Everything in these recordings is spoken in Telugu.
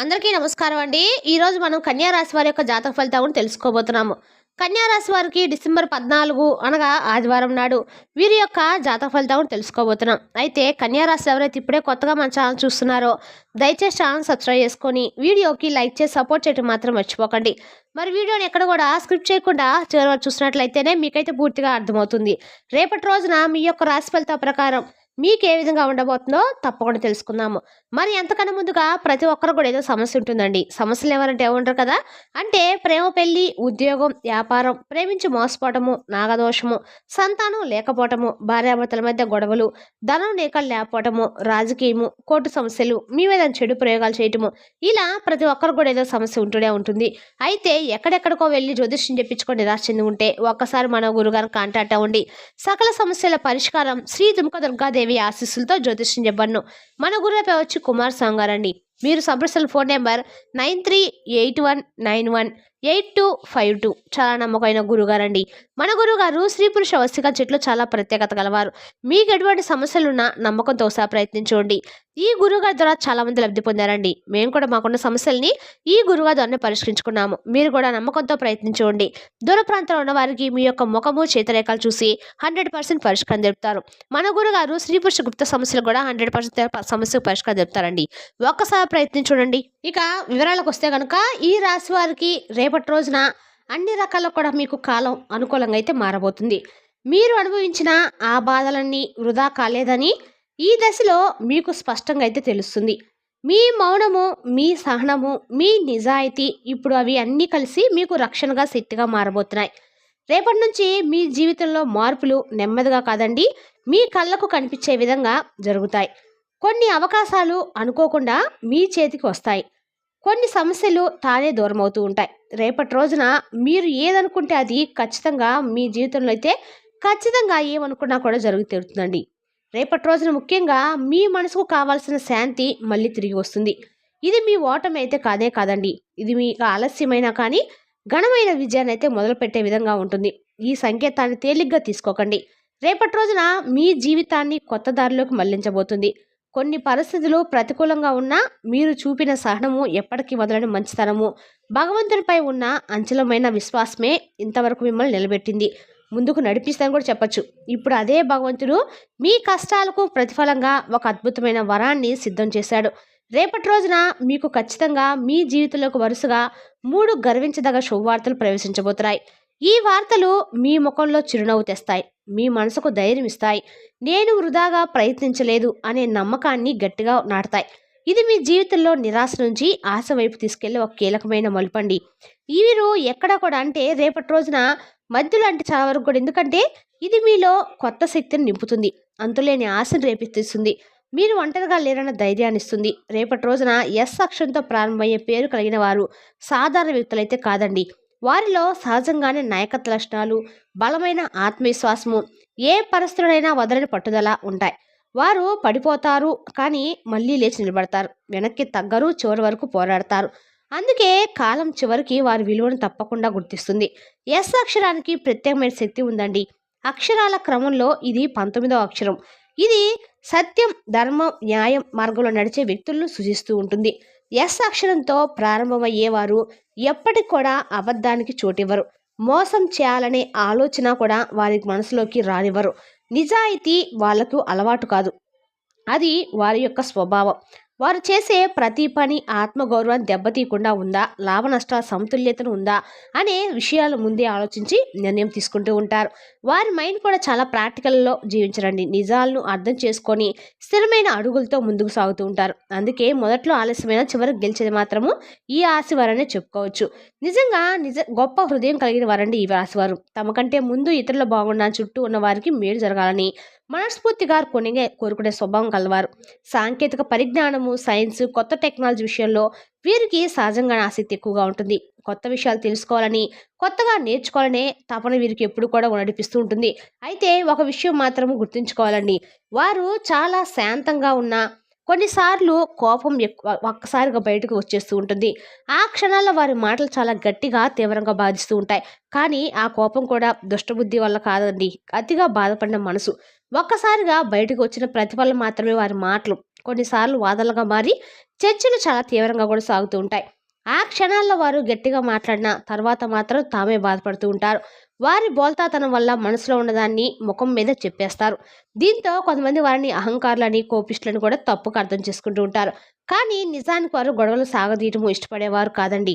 అందరికీ నమస్కారం అండి. ఈరోజు మనం కన్యా రాశి వారి యొక్క జాతక ఫలితాలను తెలుసుకోబోతున్నాము. కన్యా రాశి వారికి డిసెంబర్ పద్నాలుగు అనగా ఆదివారం నాడు వీరి యొక్క జాతక ఫలితాలను తెలుసుకోబోతున్నాం. అయితే కన్యా రాశి ఎవరైతే ఇప్పుడే కొత్తగా మన ఛానల్ చూస్తున్నారో దయచేసి ఛానల్ సబ్స్క్రైబ్ చేసుకొని వీడియోకి లైక్ చేసి సపోర్ట్ చేయడం మాత్రం మర్చిపోకండి. మరి వీడియోని ఎక్కడ కూడా స్క్రిప్ట్ చేయకుండా చివరి చూసినట్లయితేనే మీకైతే పూర్తిగా అర్థమవుతుంది. రేపటి రోజున మీ యొక్క రాశి ఫలితాల ప్రకారం మీకు ఏ విధంగా ఉండబోతుందో తప్పకుండా తెలుసుకుందాము. మరి ఎంతకన్నా ముందుగా ప్రతి ఒక్కరు కూడా ఏదో సమస్య ఉంటుందండి. సమస్యలు ఎవరంటే ఏమంటారు కదా? అంటే ప్రేమ పెళ్ళి ఉద్యోగం వ్యాపారం ప్రేమించి మోసపోవటము నాగదోషము సంతానం లేకపోవటము భార్యాభర్తల మధ్య గొడవలు ధనం లేక లేకపోవటము రాజకీయము కోర్టు సమస్యలు మీ మీద చెడు ప్రయోగాలు చేయటము ఇలా ప్రతి ఒక్కరు కూడా ఏదో సమస్య ఉంటూనే ఉంటుంది. అయితే ఎక్కడెక్కడికో వెళ్ళి జ్యోతిష్యం చెప్పించుకొని నిరాశ చెంది ఉంటే ఒక్కసారి మన గురుగారిని కాంటాక్ట్ అవ్వండి. సకల సమస్యల పరిష్కారం శ్రీ దుముక దుర్గాదేవి ఆశీస్సులతో జ్యోతిష్యం చెప్పను మన గురువుపై వచ్చి కుమార్ స్వామి గారండి. మీరు సంప్రదించిన phone number nine three eight one nine one eight two five two చాలా నమ్మకమైన గురుగారండి. మన గురుగారు స్త్రీ పురుష వస్తిక చెట్లు చాలా ప్రత్యేకత గలవారు. మీకు ఎటువంటి సమస్యలున్నా నమ్మకంతో సహా ప్రయత్నించండి. ఈ గురుగారి ద్వారా చాలా మంది లబ్ధి పొందారండి. మేము కూడా మాకున్న సమస్యల్ని ఈ గురుగారి ద్వారా పరిష్కరించుకున్నాము. మీరు కూడా నమ్మకంతో ప్రయత్నించండి. దూర ప్రాంతంలో ఉన్న వారికి మీ యొక్క ముఖము చేతరేఖలు చూసి హండ్రెడ్ పర్సెంట్ పరిష్కారం తెలుపుతారు మన గురుగారు స్త్రీ పురుష గుప్త సమస్యలు కూడా హండ్రెడ్ పర్సెంట్ సమస్యకు పరిష్కారం చెప్తారండి ఒక్కసారి ప్రయత్నించూడండి ఇక వివరాలకు వస్తే కనుక ఈ రాశి వారికి రేపు రేపటి రోజున అన్ని రకాల కూడా మీకు కాలం అనుకూలంగా అయితే మారబోతుంది. మీరు అనుభవించిన ఆ బాధలన్నీ వృధా కాలేదని ఈ దశలో మీకు స్పష్టంగా అయితే తెలుస్తుంది. మీ మౌనము మీ సహనము మీ నిజాయితీ ఇప్పుడు అవి అన్నీ కలిసి మీకు రక్షణగా శక్తిగా మారబోతున్నాయి. రేపటి నుంచి మీ జీవితంలో మార్పులు నెమ్మదిగా కాదండి మీ కళ్ళకు కనిపించే విధంగా జరుగుతాయి. కొన్ని అవకాశాలు అనుకోకుండా మీ చేతికి వస్తాయి. కొన్ని సమస్యలు తానే దూరం అవుతూ ఉంటాయి. రేపటి రోజున మీరు ఏదనుకుంటే అది ఖచ్చితంగా మీ జీవితంలో అయితే ఖచ్చితంగా ఏమనుకున్నా కూడా జరుగుతూ తీరుతుందండి. రేపటి రోజున ముఖ్యంగా మీ మనసుకు కావాల్సిన శాంతి మళ్ళీ తిరిగి వస్తుంది. ఇది మీ ఓటమి అయితే కాదే కాదండి. ఇది మీకు ఆలస్యమైనా కానీ ఘనమైన విజయాన్ని అయితే మొదలుపెట్టే విధంగా ఉంటుంది. ఈ సంకేతాన్ని తేలిగ్గా తీసుకోకండి. రేపటి రోజున మీ జీవితాన్ని కొత్త దారిలోకి మళ్ళించబోతుంది. కొన్ని పరిస్థితులు ప్రతికూలంగా ఉన్నా మీరు చూపిన సహనము ఎప్పటికీ వదలని మంచితనము. భగవంతునిపై ఉన్న అంచలమైన విశ్వాసమే ఇంతవరకు మిమ్మల్ని నిలబెట్టింది. ముందుకు నడిపిస్తాను కూడా చెప్పచ్చు. ఇప్పుడు అదే భగవంతుడు మీ కష్టాలకు ప్రతిఫలంగా ఒక అద్భుతమైన వరాన్ని సిద్ధం చేశాడు. రేపటి రోజున మీకు ఖచ్చితంగా మీ జీవితంలోకి వరుసగా మూడు గర్వించదగ శుభవార్తలు ప్రవేశించబోతున్నాయి. ఈ వార్తలు మీ ముఖంలో చిరునవ్వు తెస్తాయి. మీ మనసుకు ధైర్యం ఇస్తాయి. నేను వృధాగా ప్రయత్నించలేదు అనే నమ్మకాన్ని గట్టిగా నాటుతాయి. ఇది మీ జీవితంలో నిరాశ నుంచి ఆశ వైపు తీసుకెళ్ళే ఒక కీలకమైన మలుపండి. మీరు ఎక్కడ కూడా అంటే రేపటి రోజున మధ్యలో అంటే చాలా వరకు కూడా. ఎందుకంటే ఇది మీలో కొత్త శక్తిని నింపుతుంది. అంతులేని ఆశను రేపిస్తుంది మీరు ఒంటరిగా లేరన్న ధైర్యాన్ని ఇస్తుంది. రేపటి రోజున ఎస్ అక్షరంతో ప్రారంభమయ్యే పేరు కలిగిన వారు సాధారణ వ్యక్తులైతే కాదండి. వారిలో సహజంగానే నాయకత్వ లక్షణాలు బలమైన ఆత్మవిశ్వాసము ఏ పరిస్థితులైనా వదలని పట్టుదల ఉంటాయి. వారు పడిపోతారు కానీ మళ్ళీ లేచి నిలబడతారు. వెనక్కి తగ్గరు చివరి వరకు పోరాడతారు. అందుకే కాలం చివరికి వారి విలువను తప్పకుండా గుర్తిస్తుంది. ఎస్ అక్షరానికి ప్రత్యేకమైన శక్తి ఉందండి. అక్షరాల క్రమంలో ఇది పంతొమ్మిదవ అక్షరం. ఇది సత్యం ధర్మం న్యాయం మార్గంలో నడిచే వ్యక్తులను సూచిస్తూ ఉంటుంది. ఎస్ అక్షరంతో ప్రారంభమయ్యేవారు ఎప్పటికి కూడా అబద్ధానికి చోటివ్వరు. మోసం చేయాలనే ఆలోచన కూడా వారి మనసులోకి రానివ్వరు. నిజాయితీ వాళ్ళకు అలవాటు కాదు. అది వారి యొక్క స్వభావం. వారు చేసే ప్రతి పని ఆత్మగౌరవాన్ని దెబ్బతీయకుండా ఉందా? లాభ నష్ట సమతుల్యతను ఉందా? అనే విషయాలు ముందే ఆలోచించి నిర్ణయం తీసుకుంటూ ఉంటారు. వారి మైండ్ కూడా చాలా ప్రాక్టికల్లో జీవించరండి. నిజాలను అర్థం చేసుకొని స్థిరమైన అడుగులతో ముందుకు సాగుతూ ఉంటారు. అందుకే మొదట్లో ఆలస్యమైన చివరికి గెలిచేది మాత్రము ఈ రాశి వారనే చెప్పుకోవచ్చు. నిజంగా నిజ గొప్ప హృదయం కలిగిన వారండి ఈ రాశివారు తమకంటే ముందు ఇతరుల బాగున్న చుట్టూ ఉన్న వారికి మేలు జరగాలని మనస్ఫూర్తిగా కొనిగే కోరుకునే స్వభావం కలవారు సాంకేతిక పరిజ్ఞానము సైన్స్ కొత్త టెక్నాలజీ విషయంలో వీరికి సహజంగానే ఆసక్తి ఎక్కువగా ఉంటుంది. కొత్త విషయాలు తెలుసుకోవాలని కొత్తగా నేర్చుకోవాలనే తపన వీరికి ఎప్పుడు కూడా నడిపిస్తూ ఉంటుంది. అయితే ఒక విషయం మాత్రము గుర్తుంచుకోవాలండి. వారు చాలా శాంతంగా ఉన్న కొన్నిసార్లు కోపం ఎక్కువ ఒక్కసారిగా బయటకు వచ్చేస్తూ ఉంటుంది. ఆ క్షణాల్లో వారి మాటలు చాలా గట్టిగా తీవ్రంగా బాధిస్తూ ఉంటాయి. కానీ ఆ కోపం కూడా దుష్టబుద్ధి వల్ల కాదండి. అతిగా బాధపడిన మనసు. ఒక్కసారిగా బయటకు వచ్చిన ప్రతిఫలం మాత్రమే వారి మాటలు. కొన్నిసార్లు వాదనలుగా మారి చర్చలు చాలా తీవ్రంగా కూడా సాగుతూ ఉంటాయి. ఆ క్షణాల్లో వారు గట్టిగా మాట్లాడిన తర్వాత మాత్రం తామే బాధపడుతూ ఉంటారు. వారి బోల్తాతనం వల్ల మనసులో ఉన్నదాన్ని ముఖం మీద చెప్పేస్తారు. దీంతో కొంతమంది వారిని అహంకారులని కోపిష్టులని కూడా తప్పుకు అర్థం చేసుకుంటూ ఉంటారు. కానీ నిజానికి వారు గొడవలు సాగదీయటము ఇష్టపడేవారు కాదండి.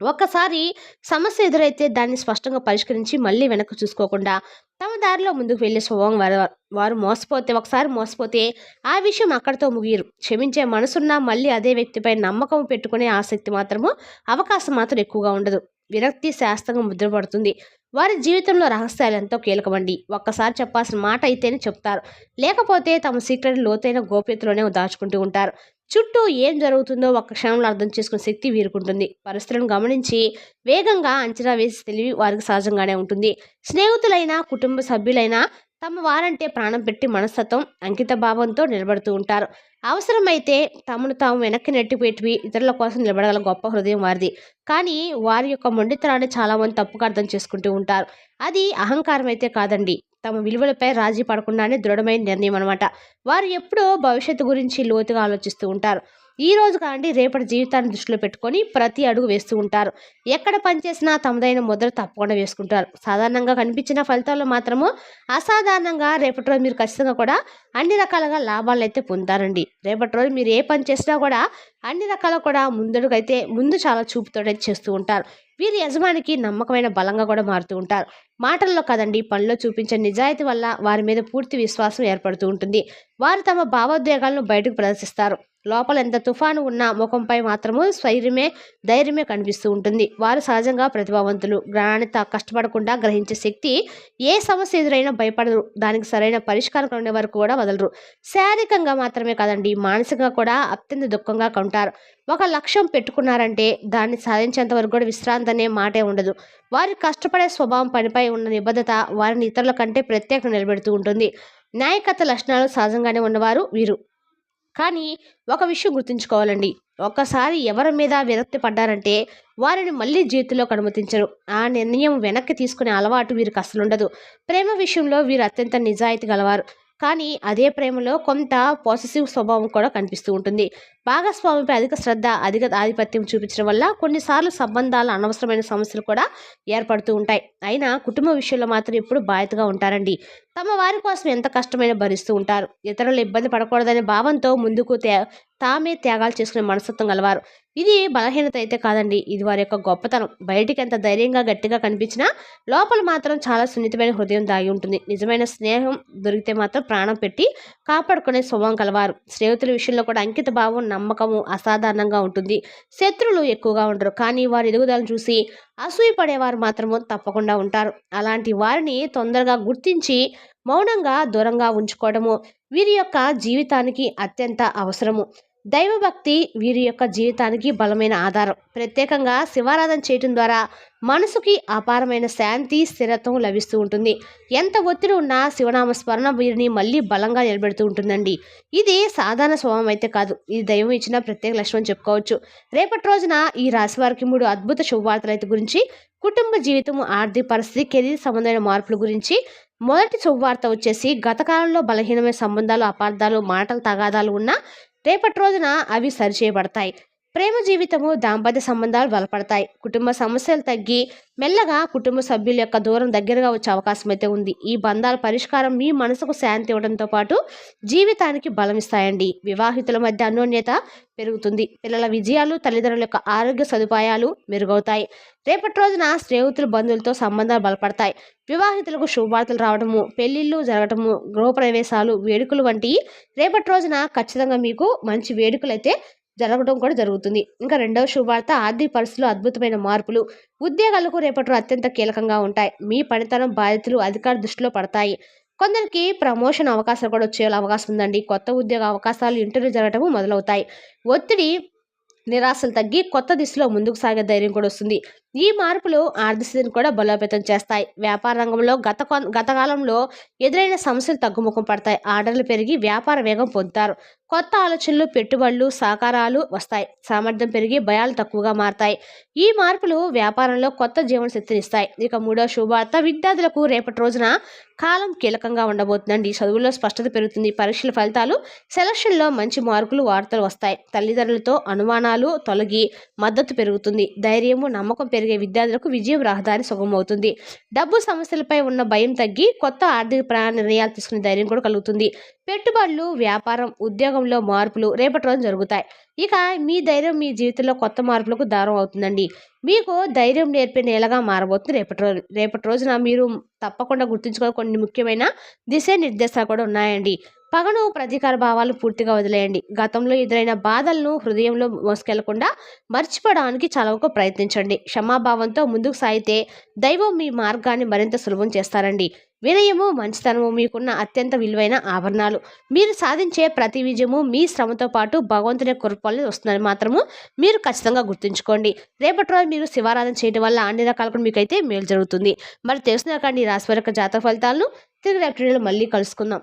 ఒక్కసారి సమస్య ఎదురైతే దాన్ని స్పష్టంగా పరిష్కరించి మళ్ళీ వెనక్కి చూసుకోకుండా తమ దారిలో ముందుకు వెళ్ళే స్వభావం వారు వారు మోసపోతే ఒకసారి మోసపోతే ఆ విషయం అక్కడితో ముగియరు. క్షమించే మనసున్న మళ్ళీ అదే వ్యక్తిపై నమ్మకం పెట్టుకునే ఆసక్తి మాత్రము అవకాశం మాత్రం ఎక్కువగా ఉండదు. విరక్తి శాస్త్రంగా ముద్రపడుతుంది వారి జీవితంలో రహస్యాలు ఎంతో కీలకమండి. ఒక్కసారి చెప్పాల్సిన మాట అయితేనే చెప్తారు. లేకపోతే తమ సీక్రెట్ లోతైన గోప్యతలోనే దాచుకుంటూ ఉంటారు. చుట్టూ ఏం జరుగుతుందో ఒక్క క్షణంలో అర్థం చేసుకునే శక్తి వీరుకుంటుంది. పరిస్థితులను గమనించి వేగంగా అంచనా వేసి తెలివి వారికి సహజంగానే ఉంటుంది. స్నేహితులైనా కుటుంబ సభ్యులైనా తమ వారంటే ప్రాణం పెట్టి మనస్తత్వం అంకిత భావంతో నిలబడుతూ ఉంటారు. అవసరమైతే తమను తాము వెనక్కి నెట్టిపెట్టి ఇతరుల కోసం నిలబడగల గొప్ప హృదయం వారిది. కానీ వారి యొక్క మొండితనాన్ని చాలామంది తప్పుగా అర్థం చేసుకుంటూ ఉంటారు. అది అహంకారం అయితే కాదండి. తమ విలువలపై రాజీ పడకుండానే దృఢమైన నిర్ణయం అనమాట వారు ఎప్పుడూ భవిష్యత్తు గురించి లోతుగా ఆలోచిస్తూ ఉంటారు. ఈ రోజు కాండి రేపటి జీవితాన్ని దృష్టిలో పెట్టుకొని ప్రతి అడుగు వేస్తూ ఉంటారు. ఎక్కడ పనిచేసినా తమదైన ముద్ర తప్పకుండా వేసుకుంటారు. సాధారణంగా కనిపించిన ఫలితాల్లో మాత్రము అసాధారణంగా రేపటి రోజు మీరు ఖచ్చితంగా కూడా అన్ని రకాలుగా లాభాలు అయితే పొందుతారండి. రేపటి రోజు మీరు ఏ పని చేసినా కూడా అన్ని రకాల కూడా ముందడుగైతే ముందు చాలా చూపుతోటైతే చేస్తూ ఉంటారు. వీరి యజమానికి నమ్మకమైన బలంగా కూడా మారుతూ ఉంటారు. మాటల్లో కదండి పనిలో చూపించే నిజాయితీ వల్ల వారి మీద పూర్తి విశ్వాసం ఏర్పడుతూ ఉంటుంది. వారు తమ భావోద్వేగాలను బయటకు ప్రదర్శిస్తారు. లోపల ఎంత తుఫాను ఉన్నా ముఖంపై మాత్రము స్వైర్యమే ధైర్యమే కనిపిస్తూ ఉంటుంది. వారు సహజంగా ప్రతిభావంతులు. జ్ఞానాన్ని కష్టపడకుండా గ్రహించే శక్తి ఏ సమస్య ఎదురైనా భయపడరు. దానికి సరైన పరిష్కారం ఉండే వరకు కూడా వదలరు. శారీరకంగా మాత్రమే కాదండి మానసికంగా కూడా అత్యంత దుఃఖంగా ఉంటారు ఒక లక్ష్యం పెట్టుకున్నారంటే దాన్ని సాధించేంత వరకు కూడా విశ్రాంతి అనే మాటే ఉండదు. వారి కష్టపడే స్వభావం పనిపై ఉన్న నిబద్ధత వారిని ఇతరుల కంటే ప్రత్యేకంగా నిలబెడుతూ ఉంటుంది. నాయకత్వ లక్షణాలు సహజంగానే ఉన్నవారు వీరు. కానీ ఒక విషయం గుర్తుంచుకోవాలండి. ఒక్కసారి ఎవరి మీద విరక్తి పడ్డారంటే వారిని మళ్ళీ జీవితంలోకి అనుమతించరు ఆ నిర్ణయం వెనక్కి తీసుకునే అలవాటు వీరికి అసలు ఉండదు ప్రేమ విషయంలో వీరు అత్యంత నిజాయితీ గలవారు. కానీ అదే ప్రేమలో కొంత పాజిటివ్ స్వభావం కూడా కనిపిస్తూ ఉంటుంది. భాగస్వామిపై అధిక శ్రద్ధ అధిక ఆధిపత్యం చూపించడం వల్ల కొన్నిసార్లు సంబంధాల అనవసరమైన సమస్యలు కూడా ఏర్పడుతూ ఉంటాయి. అయినా కుటుంబ విషయంలో మాత్రం ఎప్పుడు బాధ్యతగా ఉంటారండి. తమ వారి కోసం ఎంత కష్టమైనా భరిస్తూ ఉంటారు. ఇతరులు ఇబ్బంది పడకూడదనే భావంతో ముందుకు తే తామే త్యాగాలు చేసుకునే మనస్తత్వం గలవారు. ఇది బలహీనత అయితే కాదండి. ఇది వారి యొక్క గొప్పతనం. బయటికి ఎంత ధైర్యంగా గట్టిగా కనిపించినా లోపల మాత్రం చాలా సున్నితమైన హృదయం దాగి ఉంటుంది. నిజమైన స్నేహం దొరికితే మాత్రం ప్రాణం పెట్టి కాపాడుకునే స్వభావం కలవారు. స్నేహితుల విషయంలో కూడా అంకిత భావం నమ్మకము అసాధారణంగా ఉంటుంది. శత్రులు ఎక్కువగా ఉండరు. కానీ వారి ఎదుగుదలను చూసి అసూయపడేవారు మాత్రము తప్పకుండా ఉంటారు. అలాంటి వారిని తొందరగా గుర్తించి మౌనంగా దూరంగా ఉంచుకోవడము వీరి యొక్క జీవితానికి అత్యంత అవసరము. దైవభక్తి వీరి యొక్క జీవితానికి బలమైన ఆధారం. ప్రత్యేకంగా శివారాధన చేయటం ద్వారా మనసుకి అపారమైన శాంతి స్థిరత్వం లభిస్తూ ఉంటుంది. ఎంత ఒత్తిడి ఉన్నా శివనామ స్మరణ వీరిని మళ్ళీ బలంగా నిలబెడుతూ ఉంటుందండి. ఇది సాధారణ స్వభావం అయితే కాదు. ఇది దైవం ఇచ్చిన ప్రత్యేక లక్ష్యం చెప్పుకోవచ్చు. రేపటి రోజున ఈ రాశి వారికి మూడు అద్భుత శుభవార్తల అయితే గురించి కుటుంబ జీవితం ఆర్థిక పరిస్థితి కెరీర్ సంబంధమైన మార్పుల గురించి మొదటి శుభవార్త వచ్చేసి గత కాలంలో బలహీనమైన సంబంధాలు అపార్థాలు మాటలు తగాదాలు ఉన్న రేపటి రోజున అవి సరిచేయబడతాయి ప్రేమ జీవితము దాంపత్య సంబంధాలు బలపడతాయి. కుటుంబ సమస్యలు తగ్గి మెల్లగా కుటుంబ సభ్యుల యొక్క దూరం దగ్గరగా వచ్చే అవకాశం అయితే ఉంది. ఈ బంధాల పరిష్కారం మీ మనసుకు శాంతి ఇవ్వడంతో పాటు జీవితానికి బలం ఇస్తాయండి. వివాహితుల మధ్య అన్యోన్యత పెరుగుతుంది. పిల్లల విజయాలు తల్లిదండ్రుల యొక్క ఆరోగ్య సదుపాయాలు మెరుగవుతాయి. రేపటి రోజున స్నేహితులు బంధువులతో సంబంధాలు బలపడతాయి. వివాహితులకు శుభవార్తలు రావడము పెళ్ళిళ్ళు జరగటము గృహప్రవేశాలు వేడుకలు వంటివి రేపటి రోజున ఖచ్చితంగా మీకు మంచి వేడుకలు అయితే జరగడం కూడా జరుగుతుంది. ఇంకా రెండవ శుభార్త ఆర్థిక పరిస్థితులు అద్భుతమైన మార్పులు. ఉద్యోగాలకు రేపటి అత్యంత కీలకంగా ఉంటాయి. మీ పనితనం బాధ్యతలు అధికార దృష్టిలో పడతాయి. కొందరికి ప్రమోషన్ అవకాశాలు కూడా వచ్చే అవకాశం ఉందండి. కొత్త ఉద్యోగ అవకాశాలు ఇంటర్వ్యూ జరగటము మొదలవుతాయి. ఒత్తిడి నిరాశలు తగ్గి కొత్త దిశలో ముందుకు సాగే ధైర్యం కూడా వస్తుంది. ఈ మార్పులు ఆర్థిక స్థితిని కూడా బలోపేతం చేస్తాయి. వ్యాపార రంగంలో గత గతకాలంలో ఎదురైన సమస్యలు తగ్గుముఖం పడతాయి. ఆర్డర్లు పెరిగి వ్యాపార వేగం పొందుతారు. కొత్త ఆలోచనలు పెట్టుబడులు సహకారాలు వస్తాయి. సామర్థ్యం పెరిగి భయాలు తక్కువగా మారతాయి. ఈ మార్పులు వ్యాపారంలో కొత్త జీవన శక్తిని ఇస్తాయి. ఇక మూడో శుభార్త విద్యార్థులకు రేపటి రోజున కాలం కీలకంగా ఉండబోతుందండి. చదువుల్లో స్పష్టత పెరుగుతుంది. పరీక్షల ఫలితాలు సెలక్షన్లో మంచి మార్కులు వార్తలు వస్తాయి. తల్లిదండ్రులతో అనుమానాలు తొలగి మద్దతు పెరుగుతుంది. ధైర్యము నమ్మకం పెరిగే విద్యార్థులకు విజయం రహదారి సుగమవుతుంది. డబ్బు సమస్యలపై ఉన్న భయం తగ్గి కొత్త ఆర్థిక ప్రణాళిక నిర్ణయాలు తీసుకునే ధైర్యం కూడా కలుగుతుంది. పెట్టుబడులు వ్యాపారం ఉద్యోగంలో మార్పులు రేపటి రోజు జరుగుతాయి. ఇక మీ ధైర్యం మీ జీవితంలో కొత్త మార్పులకు దారం అవుతుందండి. మీకు ధైర్యం నేర్పే నేలగా మారబోతుంది రేపటి రోజు రేపటి రోజున మీరు తప్పకుండా గుర్తుంచుకో కొన్ని ముఖ్యమైన దిశ నిర్దేశాలు కూడా ఉన్నాయండి. పగను ప్రతీకార భావాలు పూర్తిగా వదిలేయండి. గతంలో ఎదురైన బాధలను హృదయంలో మోసుకెళ్ళకుండా మర్చిపోవడానికి చాలా ప్రయత్నించండి. క్షమాభావంతో ముందుకు సాగితే దైవం మీ మార్గాన్ని మరింత సులభం చేస్తారండి. వినయము మంచితనము మీకున్న అత్యంత విలువైన ఆభరణాలు. మీరు సాధించే ప్రతి విజయము మీ శ్రమతో పాటు భగవంతుని కృపల్ని వస్తుందని మాత్రము మీరు ఖచ్చితంగా గుర్తుంచుకోండి. రేపటి రోజు మీరు శివారాధన చేయడం వల్ల అన్ని రకాలకు మీకైతే మేలు జరుగుతుంది. మరి తెలుసుకున్నాకండి కానీ రాశి యొక్క జాతక ఫలితాలను తిరిగి రేపటి మళ్ళీ కలుసుకుందాం.